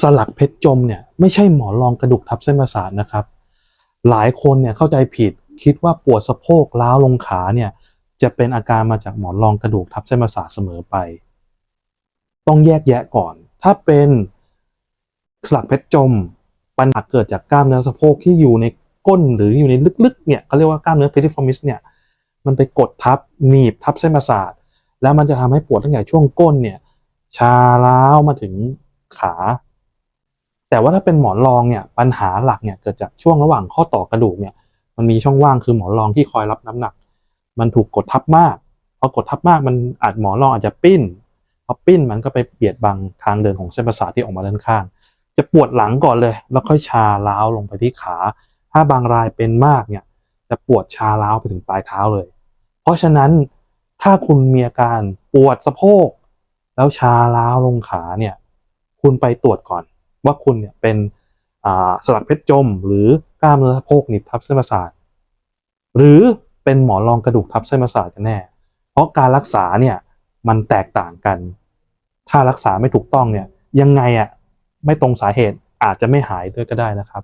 สลักเพชรจมเนี่ยไม่ใช่หมอนรองกระดูกทับเส้นประสาทนะครับ หลายคนเนี่ยเข้าใจผิดคิดว่าปวดสะโพกล้าวลงขาเนี่ยจะเป็นอาการมาจากหมอนรองกระดูกทับเส้นประสาทเสมอไป ต้องแยกแยะก่อน ถ้าเป็นสลักเพชรจม ปัญหาเกิดจากกล้ามเนื้อสะโพกที่อยู่ในก้นหรืออยู่ในลึกๆเนี่ยเขาเรียกว่ากล้ามเนื้อ piriformis เนี่ยมันไปกดทับหนีบทับเส้นประสาทแล้วมันจะทำให้ปวดตั้งแต่ช่วงก้นเนี่ยชาล้าวมาถึงขา แต่ว่าถ้าเป็นหมอนรองเนี่ยปัญหาหลักเนี่ยเกิดจากช่วงระหว่างข้อต่อกระดูกเนี่ยมันมีช่องว่างคือหมอนรองที่คอยรับน้ำหนัก มันถูกกดทับมากพอกดทับมากมันอาจหมอนรองอาจจะปิ้นพอปิ้นมันก็ไปเบียดบังทางเดินของเส้นประสาทที่ออกมาด้านข้าง จะปวดหลังก่อนเลย แล้วค่อยชาล้าวลงไปที่ขา ถ้าบางรายเป็นมากเนี่ยจะปวดชาล้าวไปถึงปลายเท้าเลย เพราะฉะนั้นถ้าคุณมีอาการปวดสะโพก แล้วชาล้าวลงขาเนี่ยคุณไปตรวจก่อน ว่าคุณเนี่ยเป็นสลักเพชรจม หรือกล้ามเนื้อสะโพกหนีบทับเส้นประสาทหรือเป็นหมอนรองกระดูกทับเส้นประสาทกันแน่ เพราะการรักษาเนี่ยมันแตกต่างกัน ถ้ารักษาไม่ถูกต้องเนี่ยยังไงอะไม่ตรงสาเหตุอาจจะไม่หายด้วยก็ได้นะครับ